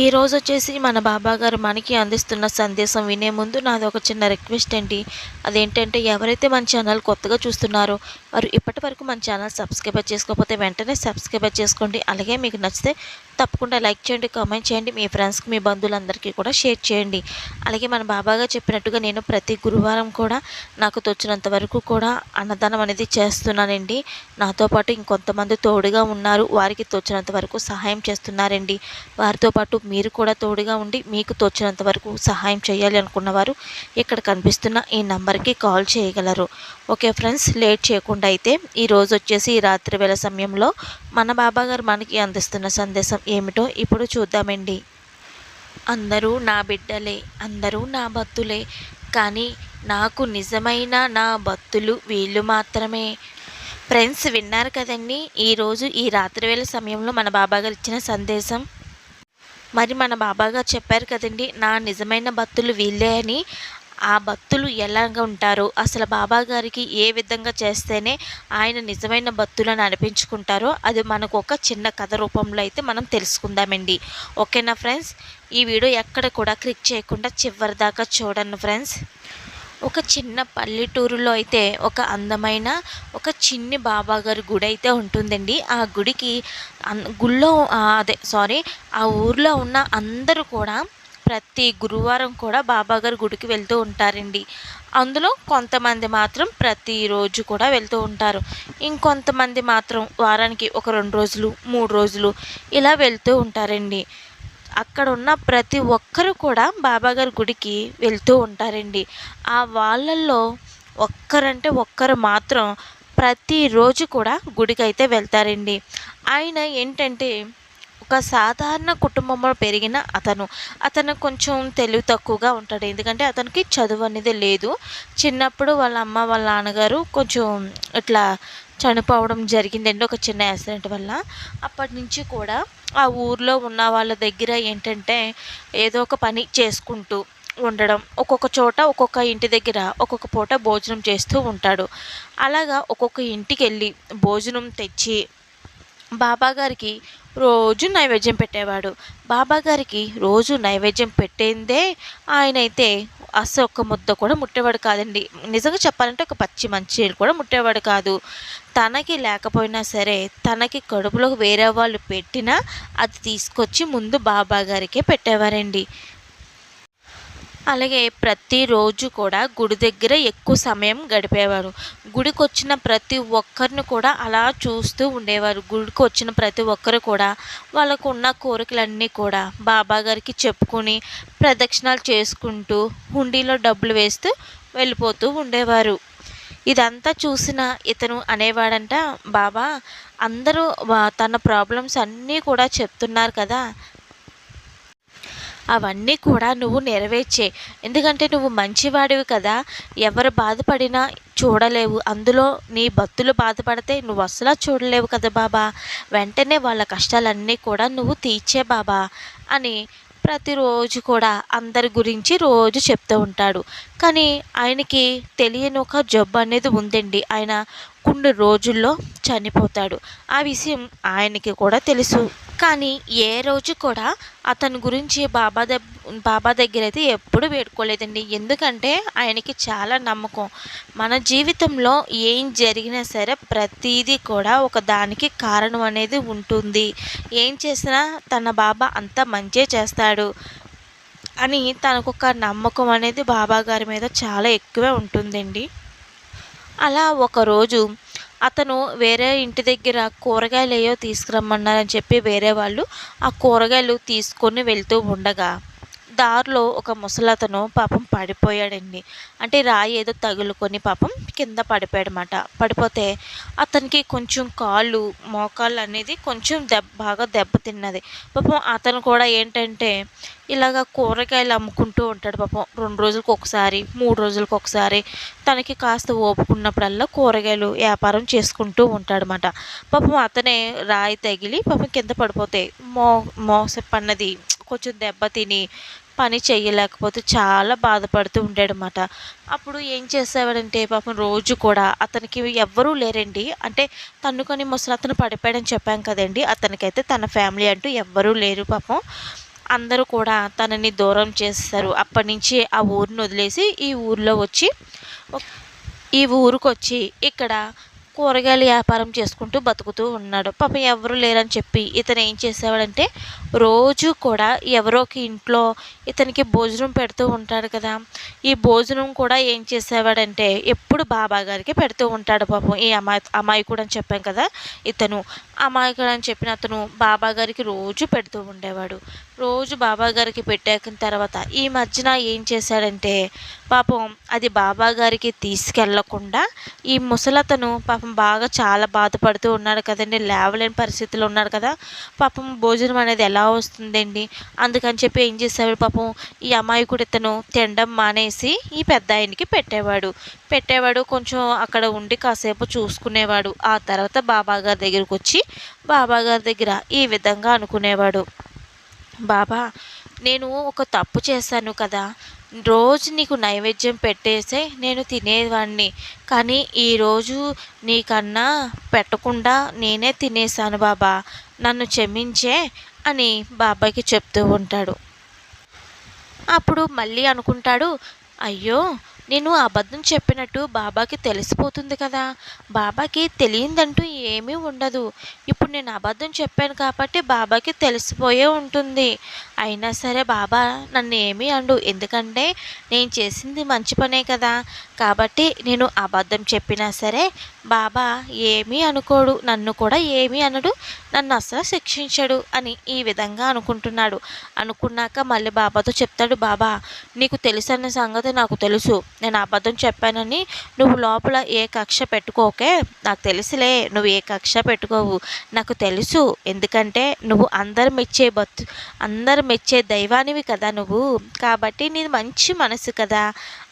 ఈ రోజు వచ్చేసి మన బాబా గారు మనకి అందిస్తున్న సందేశం వినే ముందు నాది ఒక చిన్న రిక్వెస్ట్ అండి. అదేంటంటే ఎవరైతే మన ఛానల్ కొత్తగా చూస్తున్నారో వారు ఇప్పటి వరకు మన ఛానల్ సబ్స్క్రైబ్ చేసుకోకపోతే వెంటనే సబ్స్క్రైబ్ చేసుకోండి. అలాగే మీకు నచ్చితే తప్పకుండా లైక్ చేయండి కామెంట్ చేయండి. మీ ఫ్రెండ్స్కి మీ బంధువులందరికీ కూడా షేర్ చేయండి. అలాగే మన బాబాగా చెప్పినట్టుగా నేను ప్రతి గురువారం కూడా నాకు తోచినంత వరకు కూడా అన్నదానం అనేది చేస్తున్నానండి. నాతో పాటు ఇంకొంతమంది తోడుగా ఉన్నారు. వారికి తోచినంత వరకు సహాయం చేస్తున్నారండి. వారితో పాటు మీరు కూడా తోడుగా ఉండి మీకు తోచినంత వరకు సహాయం చేయాలి అనుకున్నవారు ఇక్కడ కనిపిస్తున్న ఈ నంబర్కి కాల్ చేయగలరు. ఓకే ఫ్రెండ్స్ లేట్ చేయకుండా అయితే ఈరోజు వచ్చేసి రాత్రి వేళ సమయంలో మన బాబా గారు మనకి అందిస్తున్న సందేశం ఏమిటో ఇప్పుడు చూద్దామండి. అందరూ నా బిడ్డలే అందరూ నా భక్తులే కానీ నాకు నిజమైన నా భక్తులు వీళ్ళు మాత్రమే. ఫ్రెండ్స్ విన్నారు కదండి? ఈరోజు ఈ రాత్రి వేళ సమయంలో మన బాబా గారు ఇచ్చిన సందేశం. మరి మన బాబాగారు చెప్పారు కదండి నా నిజమైన భక్తులు వీళ్ళే అని. ఆ భక్తులు ఎలాగ ఉంటారో అసలు బాబా గారికి ఏ విధంగా చేస్తేనే ఆయన నిజమైన భక్తులను అనిపించుకుంటారో అది మనకు ఒక చిన్న కథ రూపంలో అయితే మనం తెలుసుకుందామండి. ఓకేనా ఫ్రెండ్స్? ఈ వీడియో ఎక్కడ కూడా క్లిక్ చేయకుండా చివరి దాకా చూడండి ఫ్రెండ్స్. ఒక చిన్న పల్లెటూరులో అయితే ఒక అందమైన ఒక చిన్ని బాబాగారి గుడి అయితే ఉంటుందండి. ఆ గుడికి అన్- గుళ్ళో అదే సారీ ఆ ఊర్లో ఉన్న అందరూ కూడా ప్రతి గురువారం కూడా బాబాగారి గుడికి వెళ్తూ ఉంటారండి. అందులో కొంతమంది మాత్రం ప్రతిరోజు కూడా వెళ్తూ ఉంటారు. ఇంకొంతమంది మాత్రం వారానికి ఒక రెండు రోజులు మూడు రోజులు ఇలా వెళ్తూ ఉంటారండి. అక్కడ ఉన్న ప్రతి ఒక్కరు కూడా బాబాగారి గుడికి వెళ్తూ ఉంటారండి. ఆ వాళ్ళల్లో ఒక్కరంటే ఒక్కరు మాత్రం ప్రతిరోజు కూడా గుడికి అయితే వెళ్తారండి. ఆయన ఏంటంటే ఒక సాధారణ కుటుంబంలో పెరిగిన అతను అతను కొంచెం తెలివి తక్కువగా ఉంటాడు. ఎందుకంటే అతనికి చదువు అనేది లేదు. చిన్నప్పుడు వాళ్ళ అమ్మ వాళ్ళ నాన్నగారు కొంచెం ఇట్లా చనిపోవడం జరిగిందండి ఒక చిన్న యాక్సిడెంట్ వల్ల. అప్పటి నుంచి కూడా ఆ ఊర్లో ఉన్న వాళ్ళ దగ్గర ఏంటంటే ఏదో ఒక పని చేసుకుంటూ ఉండడం ఒక్కొక్క చోట ఒక్కొక్క ఇంటి దగ్గర ఒక్కొక్క పూట భోజనం చేస్తూ ఉంటాడు. అలాగా ఒక్కొక్క ఇంటికి వెళ్ళి భోజనం తెచ్చి బాబా గారికి రోజు నైవేద్యం పెట్టేవాడు. బాబాగారికి రోజు నైవేద్యం పెట్టేందే ఆయన అయితే అస్సలు ఒక్క ముద్ద కూడా ముట్టేవాడు కాదండి. నిజంగా చెప్పాలంటే ఒక పచ్చి మంచినీళ్ళు కూడా ముట్టేవాడు కాదు. తనకి లేకపోయినా సరే తనకి కడుపులో వేరే వాళ్ళు పెట్టినా అది తీసుకొచ్చి ముందు బాబాగారికే పెట్టేవారండి. అలాగే ప్రతిరోజు కూడా గుడి దగ్గర ఎక్కువ సమయం గడిపేవారు. గుడికి వచ్చిన ప్రతి ఒక్కరిని కూడా అలా చూస్తూ ఉండేవారు. గుడికి వచ్చిన ప్రతి ఒక్కరు కూడా వాళ్ళకు ఉన్న కోరికలన్నీ కూడా బాబా గారికి చెప్పుకొని ప్రదక్షిణాలు చేసుకుంటూ హుండీలో డబ్బులు వేస్తూ వెళ్ళిపోతూ ఉండేవారు. ఇదంతా చూసిన ఇతను అనేవాడంట బాబా అందరూ తన ప్రాబ్లమ్స్ అన్నీ కూడా చెప్తున్నారు కదా అవన్నీ కూడా నువ్వు నెరవేర్చే. ఎందుకంటే నువ్వు మంచివాడివి కదా. ఎవరు బాధపడినా చూడలేవు. అందులో నీ భక్తులు బాధపడితే నువ్వు అసలు చూడలేవు కదా బాబా. వెంటనే వాళ్ళ కష్టాలన్నీ కూడా నువ్వు తీర్చే బాబా అని ప్రతిరోజు కూడా అందరి గురించి రోజు చెప్తూ ఉంటాడు. కానీ ఆయనకి తెలియని ఒక జబ్బు అనేది ఉందండి. ఆయన కొన్ని రోజుల్లో చనిపోతాడు. ఆ విషయం ఆయనకి కూడా తెలుసు. కానీ ఏ రోజు కూడా అతని గురించి బాబా దగ్ బాబా దగ్గర అయితే ఎప్పుడు వేడుకోలేదండి. ఎందుకంటే ఆయనకి చాలా నమ్మకం. మన జీవితంలో ఏం జరిగినా సరే ప్రతిదీ కూడా ఒక దానికి కారణం అనేది ఉంటుంది. ఏం చేసినా తన బాబా అంత మంచే చేస్తాడు అని తనకు ఒక నమ్మకం అనేది బాబా గారి మీద చాలా ఎక్కువే ఉంటుందండి. అలా ఒకరోజు అతను వేరే ఇంటి దగ్గర కూరగాయలు ఏయో తీసుకురమ్మన్నారని చెప్పి వేరే వాళ్ళు ఆ కూరగాయలు తీసుకొని వెళ్తూ ఉండగా దారిలో ఒక ముసలతను పాపం పడిపోయాడండి. అంటే రాయి ఏదో తగులుకొని పాపం కింద పడిపోయాడనమాట పడిపోతే అతనికి కొంచెం కాళ్ళు మోకాళ్ళు అనేది కొంచెం దెబ్బ బాగా దెబ్బతిన్నది పాపం అతను కూడా ఏంటంటే ఇలాగ కూరగాయలు అమ్ముకుంటూ ఉంటాడు పాపం. రెండు రోజులకు ఒకసారి మూడు రోజులకు ఒకసారి తనకి కాస్త ఓపుకున్నప్పుడల్లా కూరగాయలు వ్యాపారం చేసుకుంటూ ఉంటాడనమాట పాపం అతనే రాయి తగిలి పాపం కింద పడిపోతే మో మోసపన్నది కొంచెం దెబ్బ తిని పని చేయలేకపోతే చాలా బాధపడుతూ ఉంటాడనమాట అప్పుడు ఏం చేసేవాడంటే పాపం రోజు కూడా అతనికి ఎవ్వరూ లేరండి. అంటే తన్నుకొని ముసలి అతను పడిపోయాడని చెప్పాం కదండి. అతనికైతే తన ఫ్యామిలీ అంటూ ఎవ్వరూ లేరు పాపం. అందరూ కూడా తనని దూరం చేస్తారు అప్పటి నుంచి ఆ ఊరిని వదిలేసి ఈ ఊరిలో వచ్చి ఈ ఊరికి వచ్చి ఇక్కడ కూరగాయల వ్యాపారం చేసుకుంటూ బతుకుతూ ఉన్నాడు. పాపం ఎవరు లేరని చెప్పి ఇతను ఏం చేసేవాడంటే రోజు కూడా ఎవరో ఒక ఇంట్లో ఇతనికి భోజనం పెడుతూ ఉంటాడు కదా. ఈ భోజనం కూడా ఏం చేసేవాడంటే ఎప్పుడు బాబా గారికి పెడుతూ ఉంటాడు పాపం. ఈ అమాయ అమాయకుడు అని చెప్పాం కదా ఇతను. అమాయకుడు అని చెప్పిన అతను బాబా గారికి రోజు పెడుతూ ఉండేవాడు. రోజు బాబాగారికి పెట్టాకిన తర్వాత ఈ మధ్యన ఏం చేశాడంటే పాపం అది బాబాగారికి తీసుకెళ్ళకుండా ఈ ముసలతను పాపం బాగా చాలా బాధపడుతూ ఉన్నాడు కదండి లేవలేని పరిస్థితులు ఉన్నాడు కదా. పాపం భోజనం అనేది ఎలా వస్తుందండి? అందుకని చెప్పి ఏం చేసేవాడు పాపం ఈ అమాయకుడు ఇతను తినడం మానేసి ఈ పెద్ద ఆయనకి పెట్టేవాడు. పెట్టేవాడు కొంచెం అక్కడ ఉండి కాసేపు చూసుకునేవాడు. ఆ తర్వాత బాబాగారి దగ్గరికి వచ్చి బాబాగారి దగ్గర ఈ విధంగా అనుకునేవాడు. బాబా నేను ఒక తప్పు చేశాను కదా. రోజు నీకు నైవేద్యం పెట్టేసే నేను తినేవాడిని కానీ ఈరోజు నీకన్నా పెట్టకుండా నేనే తినేసాను బాబా. నన్ను క్షమించే అని బాబాకి చెప్తూ ఉంటాడు. అప్పుడు మళ్ళీ అనుకుంటాడు అయ్యో నేను అబద్ధం చెప్పినట్టు బాబాకి తెలిసిపోతుంది కదా. బాబాకి తెలియదంటూ ఏమీ ఉండదు. ఇప్పుడు నేను అబద్ధం చెప్పాను కాబట్టి బాబాకి తెలిసిపోయే ఉంటుంది. అయినా సరే బాబా నన్ను ఏమీ అండు. ఎందుకంటే నేను చేసింది మంచి పనే కదా. కాబట్టి నేను అబద్ధం చెప్పినా సరే బాబా ఏమీ అనుకోడు. నన్ను కూడా ఏమీ అనడు. నన్ను అసలు శిక్షించడు అని ఈ విధంగా అనుకుంటున్నాడు. అనుకున్నాక మళ్ళీ బాబాతో చెప్తాడు బాబా నీకు తెలుసన్న సంగతి నాకు తెలుసు. నేను అబద్ధం చెప్పానని నువ్వు లోపల ఏ కక్ష పెట్టుకోకే నాకు తెలుసులే నువ్వు ఏ కక్ష పెట్టుకోవు. నాకు తెలుసు ఎందుకంటే నువ్వు అందరు మెచ్చే బతు అందరు మెచ్చే దైవానివి కదా నువ్వు. కాబట్టి నీది మంచి మనసు కదా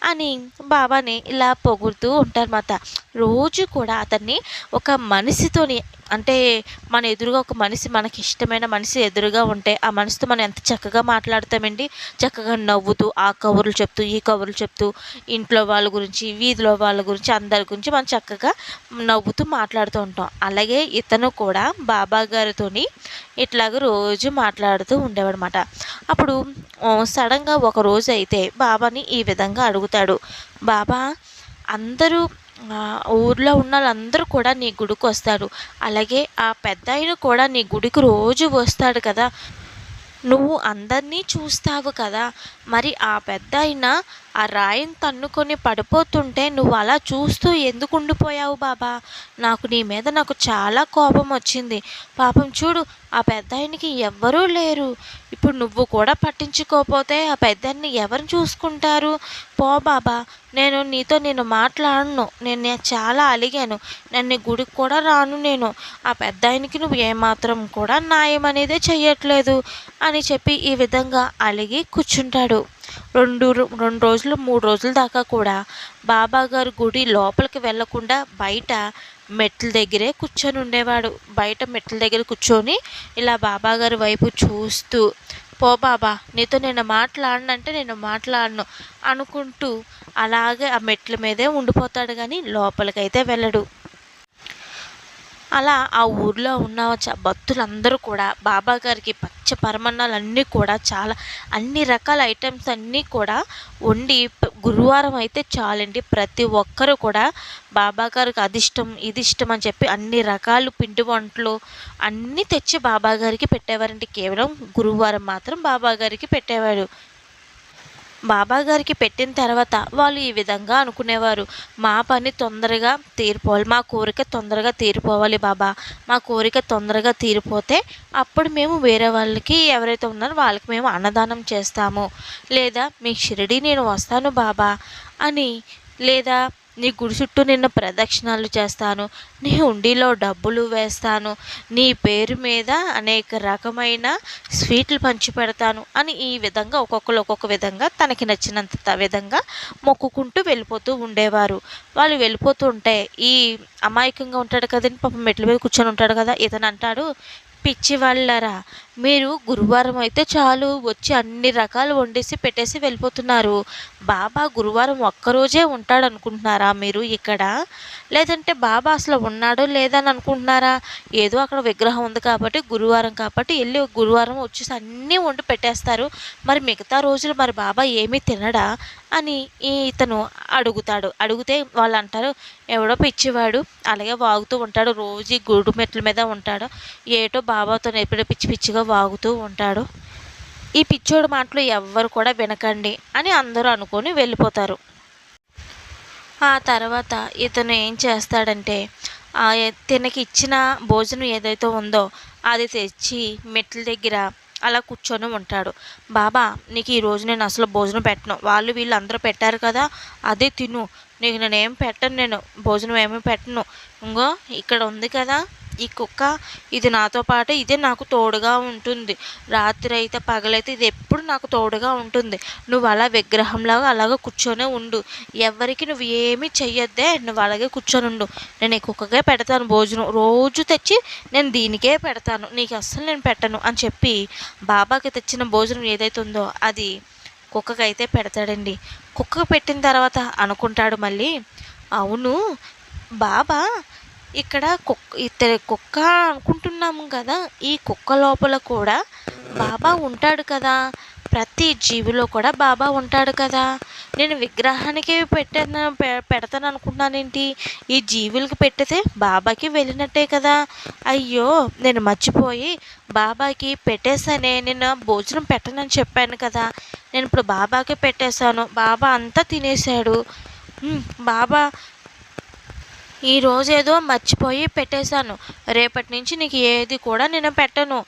అని బాబాని ఇలా పొగుడుతూ ఉంటారన్నమాట రోజు కూడా అతన్ని ఒక మనిషితోని అంటే మన ఎదురుగా ఒక మనిషి మనకి ఇష్టమైన మనిషి ఎదురుగా ఉంటే ఆ మనిషితో మనం ఎంత చక్కగా మాట్లాడతామండి? చక్కగా నవ్వుతూ ఆ కబుర్లు చెప్తూ ఈ కబుర్లు చెప్తూ ఇంట్లో వాళ్ళ గురించి వీధిలో వాళ్ళ గురించి అందరి గురించి మనం చక్కగా నవ్వుతూ మాట్లాడుతూ ఉంటాం. అలాగే ఇతను కూడా బాబా గారితోని ఇట్లాగ రోజు మాట్లాడుతూ ఉండేవన్నమాట అప్పుడు సడన్గా ఒక రోజు అయితే బాబాని ఈ విధంగా అడుగుతాడు. బాబా అందరూ ఊర్లో ఉన్న వాళ్ళందరూ కూడా నీ గుడికి వస్తారు. అలాగే ఆ పెద్ద ఆయన కూడా నీ గుడికి రోజు వస్తాడు కదా. నువ్వు అందరినీ చూస్తావు కదా. మరి ఆ పెద్ద ఆ రాయిని తన్నుకొని పడిపోతుంటే నువ్వు అలా చూస్తూ ఎందుకు ఉండిపోయావు బాబా? నాకు నీ మీద నాకు చాలా కోపం వచ్చింది. పాపం చూడు ఆ పెద్ద ఆయనకి ఎవ్వరూ లేరు. ఇప్పుడు నువ్వు కూడా పట్టించుకోకపోతే ఆ పెద్దాన్ని ఎవరు చూసుకుంటారు? పో బాబా నేను నీతో నేను మాట్లాడను. నేను చాలా అలిగాను. నన్ను గుడికి కూడా రాను నేను. ఆ పెద్ద ఆయనకి నువ్వు ఏమాత్రం కూడా న్యాయం అనేదే చెయ్యట్లేదు అని చెప్పి ఈ విధంగా అలిగి కూర్చుంటాడు. రెండు రెండు రోజులు మూడు రోజుల దాకా కూడా బాబా గారు గుడి లోపలికి వెళ్ళకుండా బయట మెట్ల దగ్గరే కూర్చొని ఉండేవాడు. బయట మెట్ల దగ్గర కూర్చొని ఇలా బాబాగారి వైపు చూస్తూ పో బాబా నీతో నేను మాట్లాడనంటే నేను మాట్లాడను అనుకుంటూ అలాగే ఆ మెట్ల మీదే ఉండిపోతాడు కానీ లోపలికైతే వెళ్ళడు. అలా ఆ ఊర్లో ఉన్న భక్తులందరూ కూడా బాబా గారికి పచ్చ పరమన్నాలు అన్నీ కూడా చాలా అన్ని రకాల ఐటమ్స్ అన్నీ కూడా వండి గురువారం అయితే చాలండి. ప్రతి ఒక్కరు కూడా బాబా గారికి అది ఇష్టం ఇది ఇష్టం అని చెప్పి అన్ని రకాలు పిండి వంటలు అన్నీ తెచ్చి బాబా గారికి పెట్టేవారండి. కేవలం గురువారం మాత్రం బాబా గారికి పెట్టేవాడు బాబా గారికి పెట్టిన తర్వాత వాళ్ళు ఈ విధంగా అనుకునేవారు. మా పని తొందరగా తీరిపోవాలి. మా కోరిక తొందరగా తీరిపోవాలి బాబా. మా కోరిక తొందరగా తీరిపోతే అప్పుడు మేము వేరే వాళ్ళకి ఎవరైతే ఉన్నారో వాళ్ళకి మేము అన్నదానం చేస్తాము. లేదా మీ షిరిడి నేను వస్తాను బాబా అని లేదా నీ గుడి చుట్టూ నిన్న ప్రదక్షిణాలు చేస్తాను. నీ హుండీలో డబ్బులు వేస్తాను. నీ పేరు మీద అనేక రకమైన స్వీట్లు పంచి పెడతాను అని ఈ విధంగా ఒక్కొక్కరు ఒక్కొక్క విధంగా తనకి నచ్చినంత విధంగా మొక్కుకుంటూ వెళ్ళిపోతూ ఉండేవారు. వాళ్ళు వెళ్ళిపోతూ ఉంటే ఈ అమాయకంగా ఉంటాడు కదండి పాపం మెట్ల మీద కూర్చొని ఉంటాడు కదా ఇతను అంటాడు పిచ్చి వాళ్ళరా మీరు గురువారం అయితే చాలు వచ్చి అన్ని రకాలు వండేసి పెట్టేసి వెళ్ళిపోతున్నారు. బాబా గురువారం ఒక్కరోజే ఉంటాడు అనుకుంటున్నారా మీరు ఇక్కడ? లేదంటే బాబా అసలు ఉన్నాడో లేదని అనుకుంటున్నారా? ఏదో అక్కడ విగ్రహం ఉంది కాబట్టి గురువారం కాబట్టి వెళ్ళి గురువారం వచ్చేసి అన్నీ వండి పెట్టేస్తారు. మరి మిగతా రోజులు మరి బాబా ఏమీ తినడా? అని ఈ ఇతను అడుగుతాడు. అడిగితే వాళ్ళు అంటారు ఎవడో పిచ్చివాడు అలాగే వాగుతూ ఉంటాడు రోజు ఈ గుడి మెట్ల మీద ఉంటాడు. ఏటో బాబాతో ఎప్పుడో పిచ్చి పిచ్చిగా వాగుతూ ఉంటాడు. ఈ పిచ్చోడు మాటలు ఎవ్వరు కూడా వినకండి అని అందరూ అనుకొని వెళ్ళిపోతారు. ఆ తర్వాత ఇతను ఏం చేస్తాడంటే ఆ తినకి ఇచ్చిన భోజనం ఏదైతే ఉందో అది తెచ్చి మెట్ల దగ్గర అలా కూర్చొని ఉంటాడు. బాబా నీకు ఈ రోజు నేను అసలు భోజనం పెట్టను. వాళ్ళు వీళ్ళు అందరూ పెట్టారు కదా అదే తిను. నీకు నేనేం పెట్టను నేను. భోజనం ఏమీ పెట్టను. ఇంకో ఇక్కడ ఉంది కదా ఈ కుక్క ఇది నాతో పాటు ఇదే నాకు తోడుగా ఉంటుంది. రాత్రి అయితే పగలైతే ఇది ఎప్పుడు నాకు తోడుగా ఉంటుంది. నువ్వు అలా విగ్రహంలాగా అలాగే కూర్చొనే ఉండు. ఎవరికి నువ్వు ఏమీ చెయ్యొద్దే నువ్వు అలాగే కూర్చొని ఉండు. నేను ఈ కుక్కకే పెడతాను భోజనం. రోజు తెచ్చి నేను దీనికే పెడతాను. నీకు అస్సలు నేను పెట్టను అని చెప్పి బాబాకి తెచ్చిన భోజనం ఏదైతే ఉందో అది కుక్కకైతే పెడతాడండి. కుక్కకు పెట్టిన తర్వాత అనుకుంటాడు మళ్ళీ అవును బాబా ఇక్కడ కుక్క ఇతర కుక్క అనుకుంటున్నాము కదా ఈ కుక్క లోపల కూడా బాబా ఉంటాడు కదా. ప్రతి జీవిలో కూడా బాబా ఉంటాడు కదా. నేను విగ్రహానికి పెట్టాను పెడతాను పెడతాను ఏంటి? ఈ జీవులకి పెట్టితే బాబాకి వెళ్ళినట్టే కదా. అయ్యో నేను మర్చిపోయి బాబాకి పెట్టేశానే నేను భోజనం పెట్టనని చెప్పాను కదా. నేను ఇప్పుడు బాబాకి పెట్టేశాను. బాబా అంతా తినేశాడు. బాబా ఈరోజు ఏదో మర్చిపోయి పెట్టేశాను. రేపటి నుంచి నీకు ఏది కూడా నేను పెట్టను.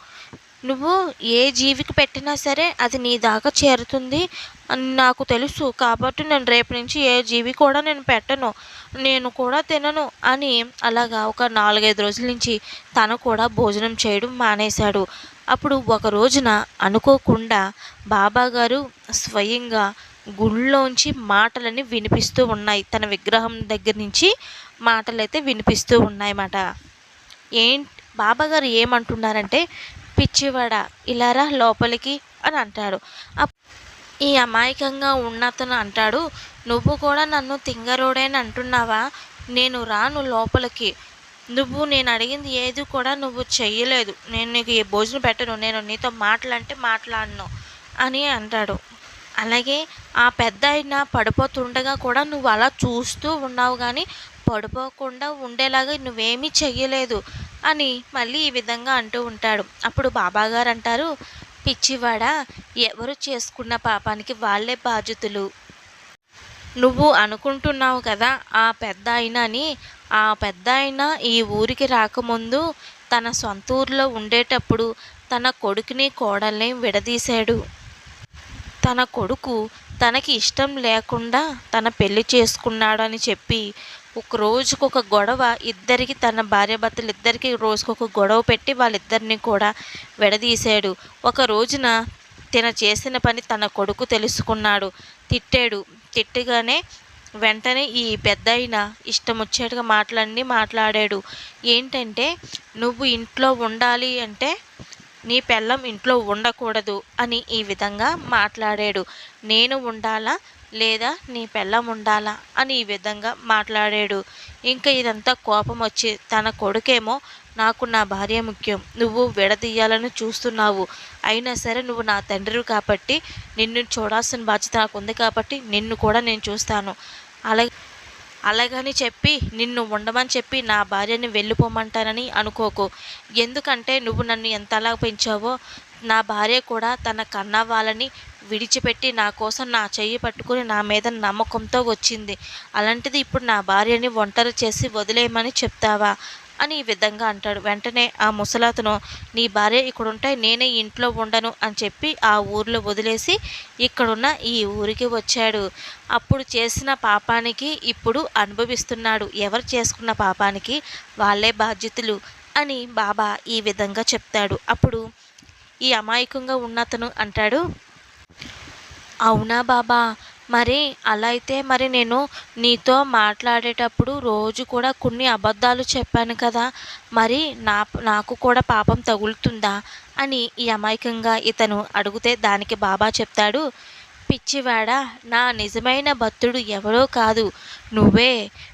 నువ్వు ఏ జీవికి పెట్టినా సరే అది నీ దాకా చేరుతుంది అని నాకు తెలుసు. కాబట్టి నేను రేపు నుంచి ఏ జీవి కూడా నేను పెట్టను. నేను కూడా తినను అని అలాగా ఒక నాలుగైదు రోజుల నుంచి తను కూడా భోజనం చేయడం మానేశాడు. అప్పుడు ఒక రోజున అనుకోకుండా బాబా గారు స్వయంగా గుళ్ళోంచి మాటలని వినిపిస్తూ ఉన్నాయి. తన విగ్రహం దగ్గర నుంచి మాటలైతే వినిపిస్తూ ఉన్నాయన్నమాట. ఏంటి బాబాగారు ఏమంటున్నారంటే పిచ్చివాడ ఇలారా లోపలికి అని అంటాడు ఈ అమాయకంగా ఉన్నతను అంటాడు నువ్వు కూడా నన్ను తింగరోడేని అంటున్నావా? నేను రాను లోపలికి. నువ్వు నేను అడిగింది ఏది కూడా నువ్వు చెయ్యలేదు. నేను నీకు ఏ భోజనం పెట్టను నేను నీతో మాటలంటే మాట్లాడను అని అంటాడు. అలాగే ఆ పెద్ద ఆయన పడిపోతుండగా కూడా నువ్వు అలా చూస్తూ ఉన్నావు కానీ పడిపోకుండా ఉండేలాగా నువ్వేమీ చెయ్యలేదు అని మళ్ళీ ఈ విధంగా అంటూ ఉంటాడు. అప్పుడు బాబాగారు అంటారు పిచ్చివాడా ఎవరు చేసుకున్న పాపానికి వాళ్ళే బాధ్యతలు. నువ్వు అనుకుంటున్నావు కదా ఆ పెద్ద ఆయన అని ఆ పెద్ద ఆయన ఈ ఊరికి రాకముందు తన సొంత ఊరిలో ఉండేటప్పుడు తన కొడుకుని కోడల్ని విడదీశాడు. తన కొడుకు తనకి ఇష్టం లేకుండా తన పెళ్ళి చేసుకున్నాడని చెప్పి ఒక రోజుకు ఒక గొడవ ఇద్దరికి తన భార్యాభర్తలు ఇద్దరికి రోజుకొక గొడవ పెట్టి వాళ్ళిద్దరిని కూడా విడదీశాడు. ఒక రోజున తిన చేసిన పని తన కొడుకు తెలుసుకున్నాడు. తిట్టాడు. తిట్టగానే వెంటనే ఈ పెద్ద అయిన ఇష్టం వచ్చేట్టుగా మాట్లాడి మాట్లాడాడు. ఏంటంటే నువ్వు ఇంట్లో ఉండాలి అంటే నీ పెళ్ళం ఇంట్లో ఉండకూడదు అని ఈ విధంగా మాట్లాడాడు. నేను ఉండాలా? లేదా నీ పెళ్ళం ఉండాలా? అని ఈ విధంగా మాట్లాడాడు. ఇంకా ఇదంతా కోపం వచ్చి తన కొడుకేమో నాకు నా భార్య ముఖ్యం. నువ్వు విడదీయాలని చూస్తున్నావు. అయినా సరే నువ్వు నా తండ్రి కాబట్టి నిన్ను చూడాల్సిన బాధ్యత నాకు ఉంది కాబట్టి నిన్ను కూడా నేను చూస్తాను. అలాగే అలాగని చెప్పి నిన్ను ఉండమని చెప్పి నా భార్యని వెళ్ళిపోమంటానని అనుకోకు. ఎందుకంటే నువ్వు నన్ను ఎంతలా పెంచావో నా భార్య కూడా తన కన్న వాళ్ళని విడిచిపెట్టి నా కోసం నా చెయ్యి పట్టుకుని నా మీద నమ్మకంతో వచ్చింది. అలాంటిది ఇప్పుడు నా భార్యని ఒంటరి చేసి వదిలేయమని చెప్తావా? అని ఈ విధంగా అంటాడు. వెంటనే ఆ ముసలాతను నీ భార్య ఇక్కడుంటే నేనే ఇంట్లో ఉండను అని చెప్పి ఆ ఊర్లో వదిలేసి ఇక్కడున్న ఈ ఊరికి వచ్చాడు. అప్పుడు చేసిన పాపానికి ఇప్పుడు అనుభవిస్తున్నాడు. ఎవరు చేసుకున్న పాపానికి? వాళ్ళే బాధ్యతలు అని బాబా ఈ విధంగా చెప్తాడు. అప్పుడు ఈ అమాయకంగా ఉన్నతను అంటాడు అవునా బాబా మరి అలా అయితే మరి నేను నీతో మాట్లాడేటప్పుడు రోజు కూడా కొన్ని అబద్ధాలు చెప్పాను కదా మరి నా నాకు కూడా పాపం తగులుతుందా అని ఈ అమాయకంగా ఇతను అడిగితే దానికి బాబా చెప్తాడు పిచ్చివాడ నా నిజమైన భక్తుడు ఎవరో కాదు. నువ్వే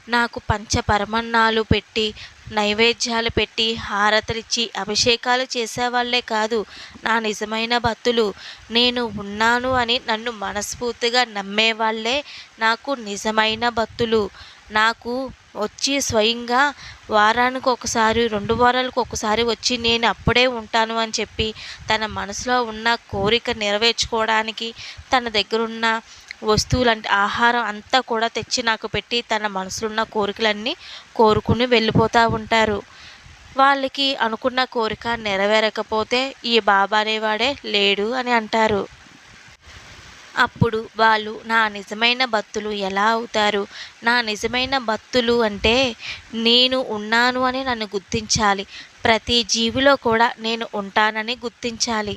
నాకు పంచపరమన్నాలు పెట్టి నైవేద్యాలు పెట్టి హారతలిచ్చి అభిషేకాలు చేసేవాళ్ళే కాదు. నా నిజమైన భక్తులు నేను ఉన్నాను అని నన్ను మనస్ఫూర్తిగా నమ్మేవాళ్ళే నాకు నిజమైన భక్తులు. నాకు వచ్చి స్వయంగా వారానికి ఒకసారి రెండు వారాలకు ఒకసారి వచ్చి నేను అప్పుడే ఉంటాను అని చెప్పి తన మనసులో ఉన్న కోరిక నెరవేర్చుకోవడానికి తన దగ్గరున్న వస్తువులు అంటే ఆహారం అంతా కూడా తెచ్చి నాకు పెట్టి తన మనసులో ఉన్న కోరికలన్నీ కోరుకుని వెళ్ళిపోతూ ఉంటారు. వాళ్ళకి అనుకున్న కోరిక నెరవేరకపోతే ఈ బాబా అనేవాడే లేడు అని అంటారు. అప్పుడు వాళ్ళు నా నిజమైన భక్తులు ఎలా అవుతారు? నా నిజమైన భక్తులు అంటే నేను ఉన్నాను అని నన్ను గుర్తించాలి. ప్రతి జీవిలో కూడా నేను ఉంటానని గుర్తించాలి.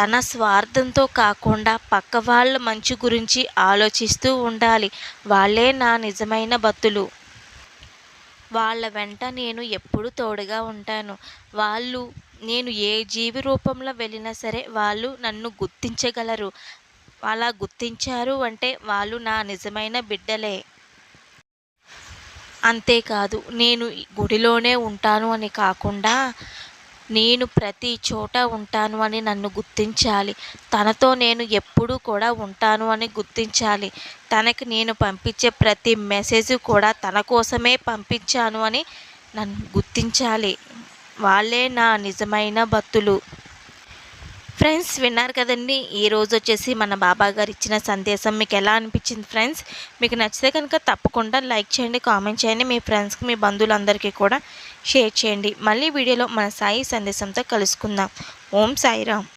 తన స్వార్థంతో కాకుండా పక్క వాళ్ళ మంచి గురించి ఆలోచిస్తూ ఉండాలి. వాళ్ళే నా నిజమైన భక్తులు. వాళ్ళ వెంట నేను ఎప్పుడు తోడుగా ఉంటాను. వాళ్ళు నేను ఏ జీవి రూపంలో వెళ్ళినా సరే వాళ్ళు నన్ను గుర్తించగలరు. అలా గుర్తించారు అంటే వాళ్ళు నా నిజమైన బిడ్డలే. అంతేకాదు నేను గుడిలోనే ఉంటాను అని కాకుండా నేను ప్రతి చోట ఉంటాను అని నన్ను గుర్తించాలి. తనతో నేను ఎప్పుడూ కూడా ఉంటాను అని గుర్తించాలి. తనకి నేను పంపించే ప్రతి మెసేజ్ కూడా తన కోసమే పంపించాను అని నన్ను గుర్తించాలి. వాళ్ళే నా నిజమైన భక్తులు. ఫ్రెండ్స్ విన్నారు కదండి? ఈరోజు వచ్చేసి మన బాబా గారు ఇచ్చిన సందేశం మీకు ఎలా అనిపించింది ఫ్రెండ్స్? మీకు నచ్చితే కనుక తప్పకుండా లైక్ చేయండి కామెంట్ చేయండి. మీ ఫ్రెండ్స్కి మీ బంధువులందరికీ కూడా షేర్ చేయండి. మళ్ళీ వీడియోలో మన సాయి సందేశంతో కలుసుకుందాం. ఓం సాయిరామ్.